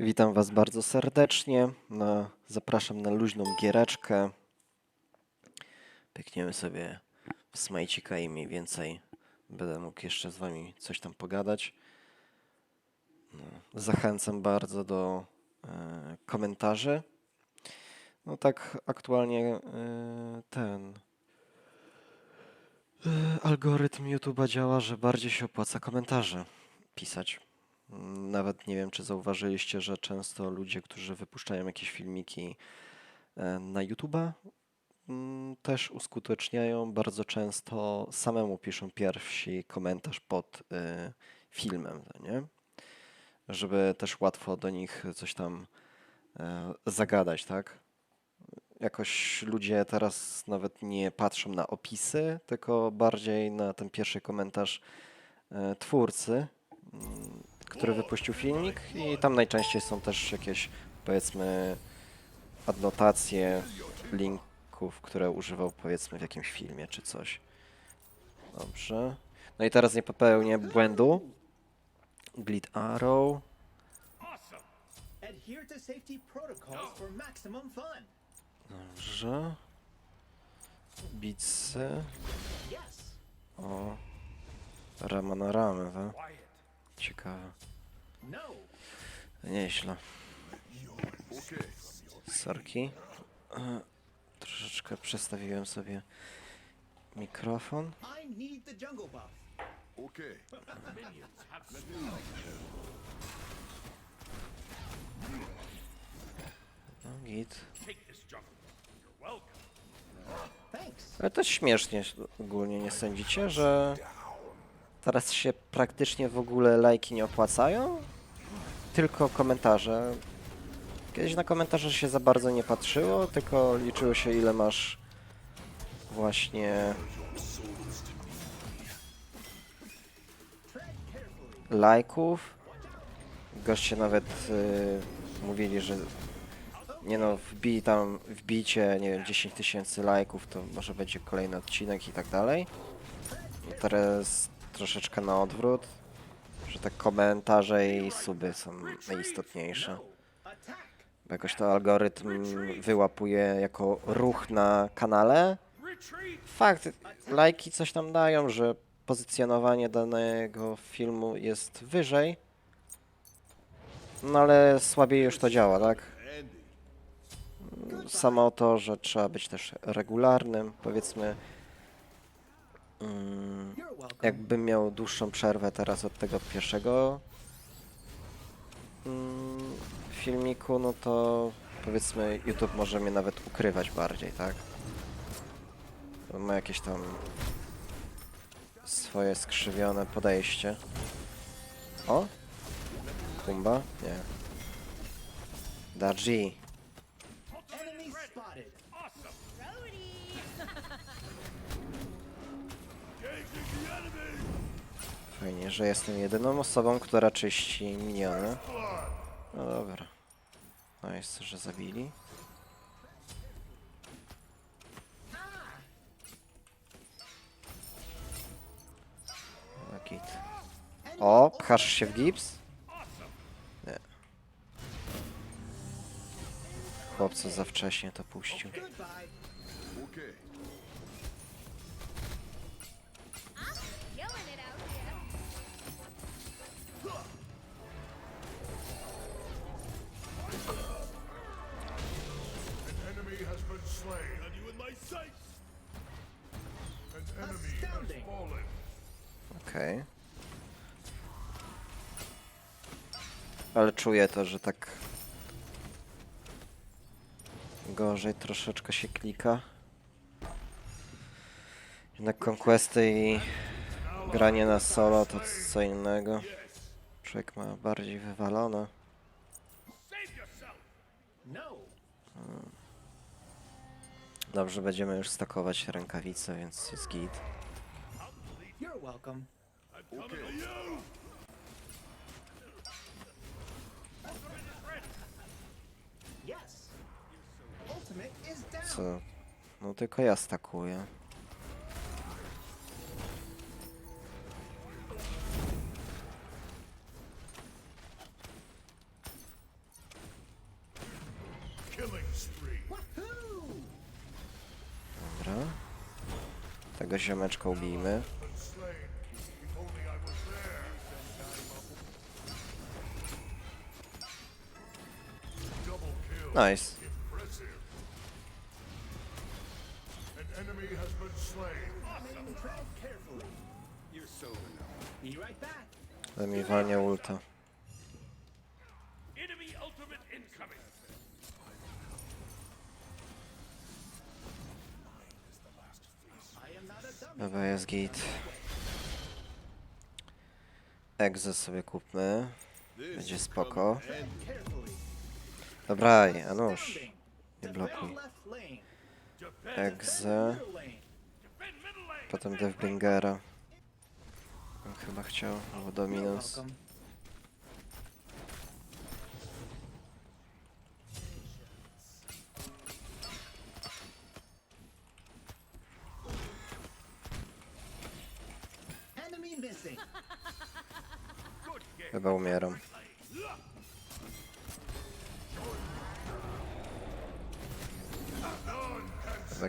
Witam Was bardzo serdecznie. Zapraszam na luźną giereczkę. Pykniemy sobie w smajcika i mniej więcej będę mógł jeszcze z Wami coś tam pogadać. No, zachęcam bardzo do e, komentarzy. No tak aktualnie e, ten e, algorytm YouTube'a działa, że bardziej się opłaca komentarze pisać. Nawet nie wiem, czy zauważyliście, że często ludzie, którzy wypuszczają jakieś filmiki e, na YouTube'a, mm, też uskuteczniają bardzo często samemu piszą pierwsi komentarz pod y, filmem, no nie? Żeby też łatwo do nich coś tam e, zagadać, tak? Jakoś ludzie teraz nawet nie patrzą na opisy, tylko bardziej na ten pierwszy komentarz e, twórcy, mm, który wypuścił filmik i tam najczęściej są też jakieś powiedzmy adnotacje linków, które używał powiedzmy w jakimś filmie czy coś. Dobrze. No i teraz nie popełnię błędu. Bleed Arrow. Dobrze. Yes. O. Rama na ramę, we. Ciekawe. Nieźle. Sorki. E, Troszeczkę przestawiłem sobie mikrofon. No, git. Ale to śmiesznie ogólnie nie sądzicie, że teraz się praktycznie w ogóle lajki nie opłacają? Tylko komentarze. Kiedyś na komentarze się za bardzo nie patrzyło, tylko liczyło się ile masz właśnie lajków. Goście nawet y, mówili, że nie no, wbij tam, wbijcie, nie wiem, 10 tysięcy lajków, to może będzie kolejny odcinek i tak dalej. Teraz troszeczkę na odwrót, że te komentarze i suby są najistotniejsze. Bo jakoś to algorytm wyłapuje jako ruch na kanale. Fakt, lajki coś tam dają, że pozycjonowanie danego filmu jest wyżej. No ale słabiej już to działa, tak? Samo to, że trzeba być też regularnym, powiedzmy. Mm. Jakbym miał dłuższą przerwę teraz od tego pierwszego mm, filmiku, no to powiedzmy YouTube może mnie nawet ukrywać bardziej, tak? Ma jakieś tam swoje skrzywione podejście. O? Kumba? Nie. Daji. Że jestem jedyną osobą, która czyści miniony. No dobra. No jest, że zabili. No git. O, pchasz się w gips? Nie. Chłopco za wcześnie to puścił. Okej. Ale czuję to, że tak gorzej troszeczkę się klika. Jednak conquesty i granie na solo to co innego. Człowiek ma bardziej wywalone. No. Dobrze, będziemy już stakować rękawice, więc jest git. You're welcome. I'm coming okay. to you! Co? No tylko ja stakuję. Dobra. Tego ziomeczka ubijmy. I am not a dummy. Dobra, jest git. Egzę sobie kupmy. Będzie spoko. Dobra, Janusz. Sounding. Nie blokuj. lane. Potem Deathbringera. On chyba chciał, albo Dominus. Chyba umieram.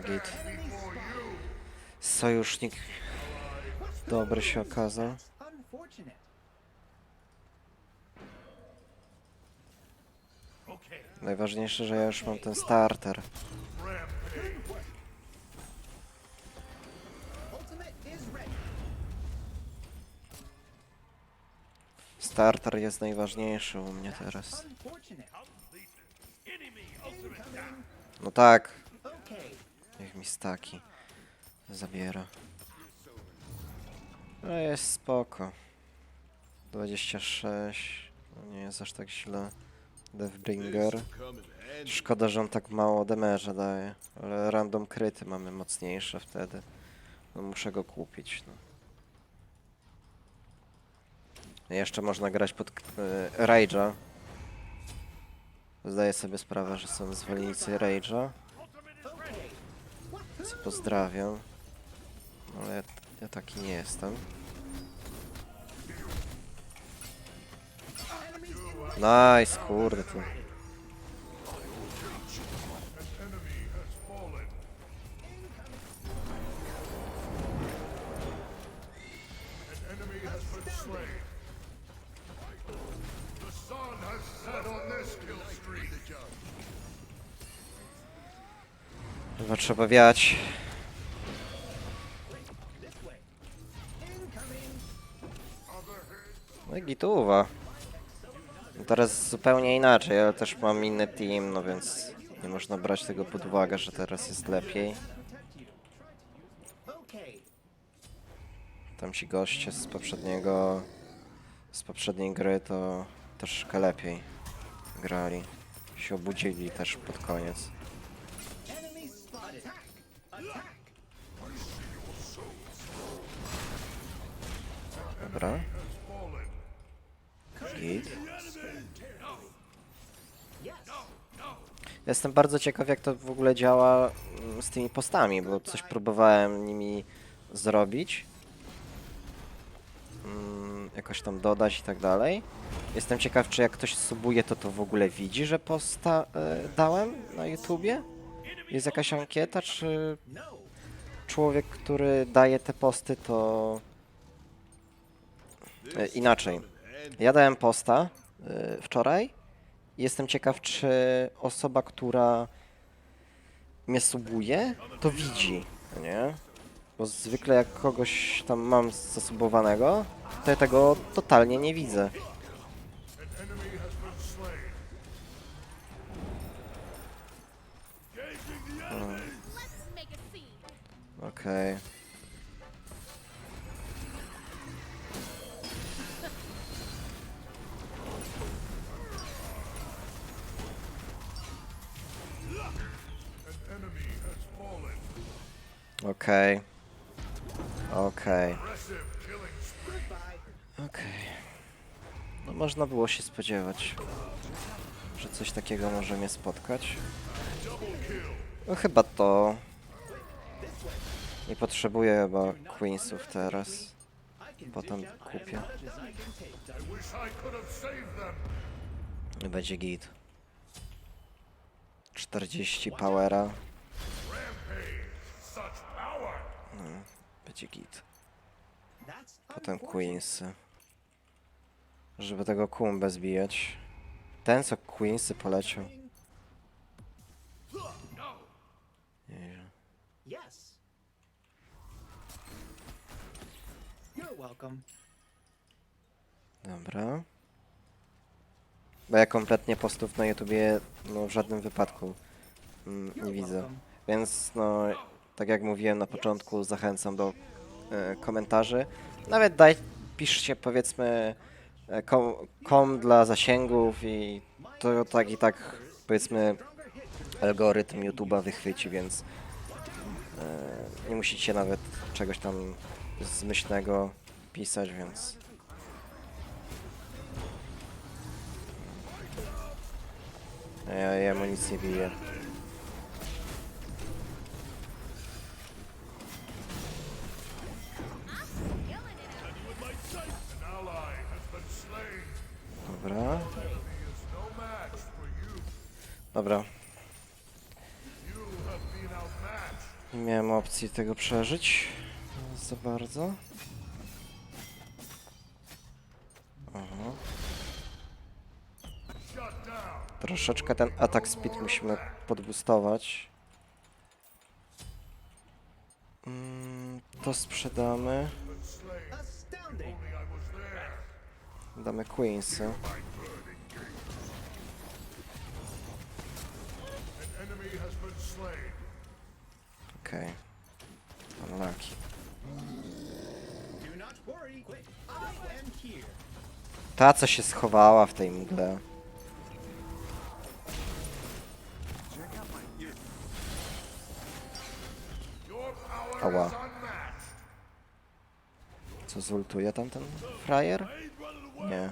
Git. Sojusznik dobry się okazał. Najważniejsze, że ja już mam ten starter. Starter jest najważniejszy u mnie teraz. No tak, mi staki zabiera. No jest spoko. 26. No nie jest aż tak źle. Deathbringer. Szkoda, że on tak mało damage'a daje. Ale random kryty mamy mocniejsze wtedy. No muszę go kupić. No. Jeszcze można grać pod e, Rage'a. Zdaję sobie sprawę, że są zwolennicy Rage'a. Co pozdrawiam. Ale ja, taki nie jestem. Nice, kurde tu. Chyba trzeba wiać. No i gituwa. Teraz zupełnie inaczej, ale też mam inny team, no więc nie można brać tego pod uwagę, że teraz jest lepiej. Tam ci goście z poprzedniego, z poprzedniej gry to troszkę lepiej grali. Się obudzili też pod koniec. Dobra, git. Jestem bardzo ciekaw, jak to w ogóle działa mm, z tymi postami, bo coś próbowałem nimi zrobić. Mm, Jakoś tam dodać i tak dalej. Jestem ciekaw, czy jak ktoś subuje, to to w ogóle widzi, że posta e, dałem na YouTubie? Jest jakaś ankieta, czy człowiek, który daje te posty, to inaczej. Ja dałem posta e, wczoraj. Jestem ciekaw, czy osoba, która mnie subuje, to widzi, nie? Bo zwykle jak kogoś tam mam zasubowanego, to ja tego totalnie nie widzę. An enemy Okej. Okej. Okej. No można było się spodziewać, że coś takiego może mnie spotkać. No chyba to. Nie potrzebuję chyba Queensów teraz. Potem kupię. będzie git. 40 powera. Będzie git. Potem. Queensy. Żeby tego Kumbę zbijać. Ten co Queensy poleciał. Dobra. Bo ja kompletnie postów na YouTubie no, w żadnym wypadku mm, nie widzę. Więc no, tak jak mówiłem na początku, zachęcam do e, komentarzy. Nawet daj, piszcie powiedzmy e, kom, kom dla zasięgów i to tak i tak powiedzmy algorytm YouTube'a wychwyci, więc e, nie musicie nawet czegoś tam zmyślnego pisać, więc ja, ja mu nic nie biję. Dobra. Nie miałem opcji tego przeżyć za bardzo. Aha. Troszeczkę ten atak speed musimy podboostować. Mm, to sprzedamy. Damy Queensy. Okej. Unlucky. Am here. Ta co się schowała w tej mgle. Ała. Co zultuje tam ten frajer? Nie.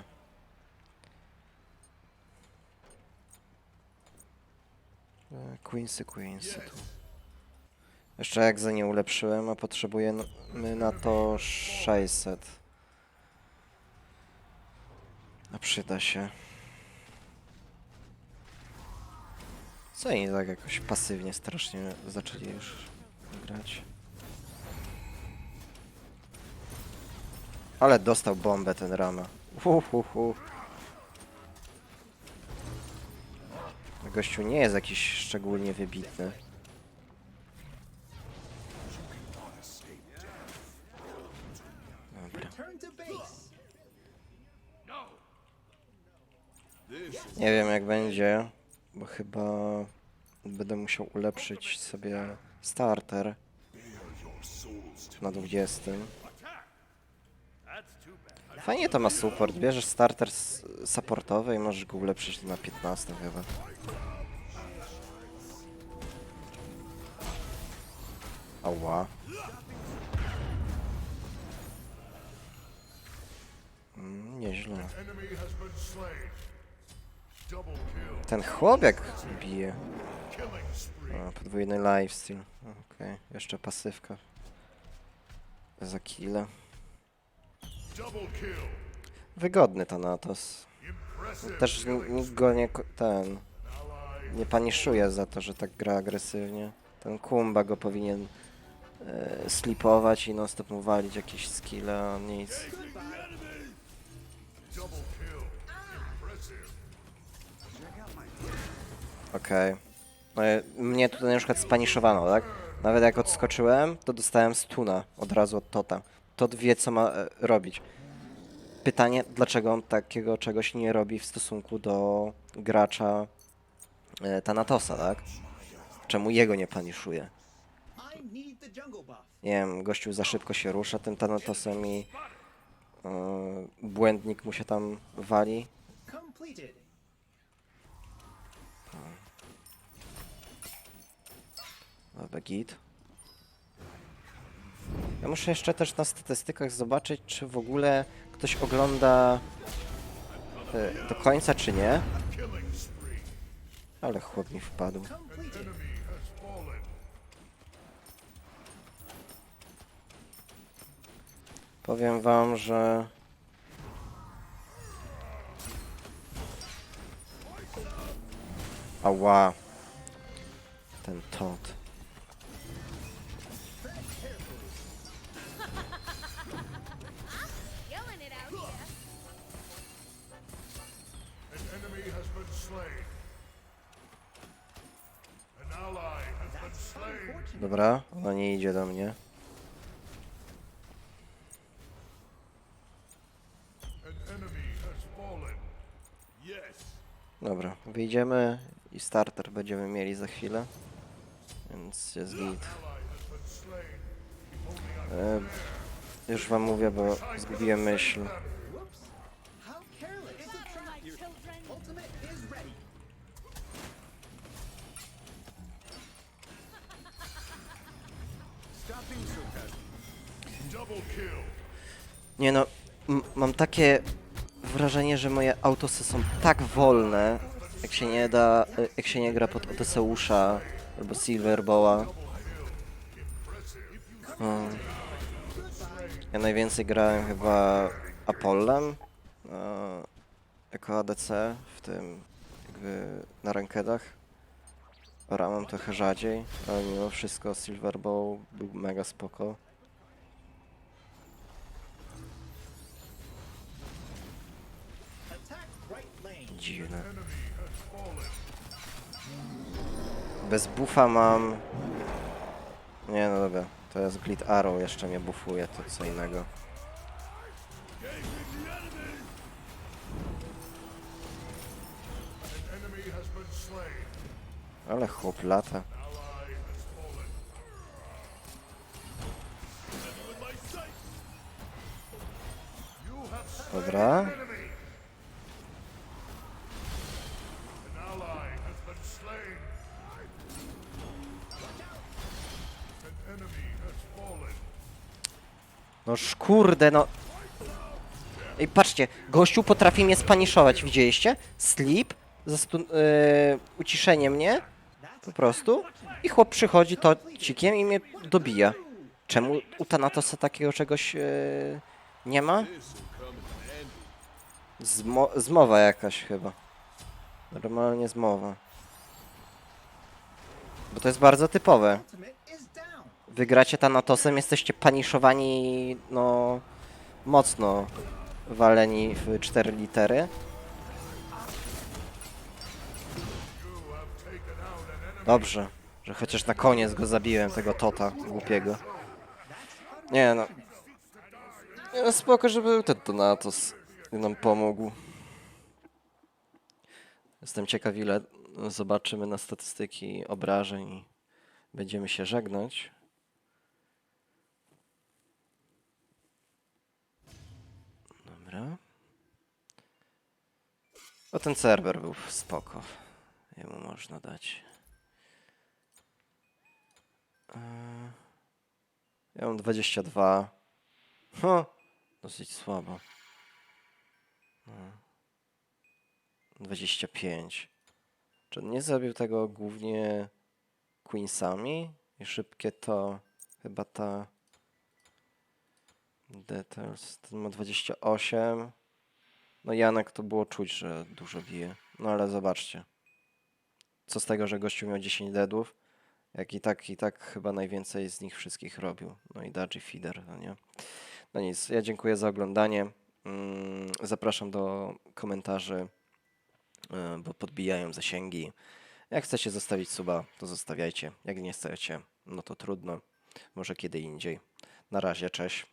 E, Queensy, Queensy tu. Jeszcze za nie ulepszyłem, a potrzebujemy na to 600. A przyda się. Co oni tak jakoś pasywnie strasznie zaczęli już grać. Ale dostał bombę ten rama. Uhuhu. Gościu nie jest jakiś szczególnie wybitny. Dobra. Nie wiem jak będzie, bo chyba będę musiał ulepszyć sobie starter na 20. Fajnie to ma support. Bierzesz starter supportowy i możesz go ulepszyć na 15 chyba. Ała. Mm, nieźle. Ten chłopiek bije. Podwójny lifesteal. Okej, jeszcze pasywka. Za kile. Wygodny Thanatos. Też nikt go nie ten nie paniszuje za to, że tak gra agresywnie. Ten Kumba go powinien e, slipować i non stop mu walić jakieś skille, a nic. Okej. No, e, mnie tutaj na przykład spaniszowano, tak? Nawet jak odskoczyłem, to dostałem stuna od razu od Tota. Tot wie, co ma e, robić. Pytanie, dlaczego on takiego czegoś nie robi w stosunku do gracza e, Thanatosa, tak? Czemu jego nie paniszuje? Nie wiem, gościu za szybko się rusza tym Thanatosem i e, błędnik mu się tam wali. Dobra, git. Ja muszę jeszcze też na statystykach zobaczyć, czy w ogóle ktoś ogląda e, do końca, czy nie. Ale chłop mi wpadł. Powiem wam, że... Ała. Ten tot. Dobra, ona nie idzie do mnie. Dobra, wyjdziemy i starter będziemy mieli za chwilę. Więc jest git. E, już wam mówię, bo zgubiłem myśl. Nie no, mam takie wrażenie, że moje autosy są tak wolne, jak się nie da, jak się nie gra pod Odyseusza albo Silverboła. Hmm. Ja najwięcej grałem chyba Apollem e, jako ADC w tym jakby na rankedach. Ramem trochę rzadziej, ale mimo wszystko Silverbow był mega spoko. Dziwne. Bez buffa mam... Nie no dobra, to jest Glit Arrow, jeszcze mnie buffuje, to co innego. Ale chłop lata. Ally No kurde, no... Ej, patrzcie, gościu potrafi mnie spaniszować, widzieliście? Sleep, zastun... Yy, uciszenie mnie, po prostu. I chłop przychodzi to cikiem i mnie dobija. Czemu u Thanatosa takiego czegoś yy, nie ma? Zmo zmowa jakaś chyba. Normalnie zmowa. Bo to jest bardzo typowe. Wygracie Thanatosem, jesteście paniszowani, no, mocno waleni w cztery litery. Dobrze, że chociaż na koniec go zabiłem, tego Tota głupiego. Nie no. Nie no, spoko, że był ten Thanatos i nam pomógł. Jestem ciekaw, ile zobaczymy na statystyki obrażeń będziemy się żegnać. Dobra. O ten serwer był spoko. Jemu można dać. Eee, Ja mam 22. Ha, dosyć słabo. No. 25. Czy on nie zrobił tego głównie Queensami? I szybkie to chyba ta Details. Ten ma 28. No Janek to było czuć, że dużo bije. No ale zobaczcie. Co z tego, że gościu miał 10 deadów? Jak i tak, i tak chyba najwięcej z nich wszystkich robił. No i Dodgy Feeder, no nie? No nic, ja dziękuję za oglądanie. Mm, Zapraszam do komentarzy, e, bo podbijają zasięgi. Jak chcecie zostawić suba, to zostawiajcie. Jak nie chcecie, no to trudno. Może kiedy indziej. Na razie, cześć.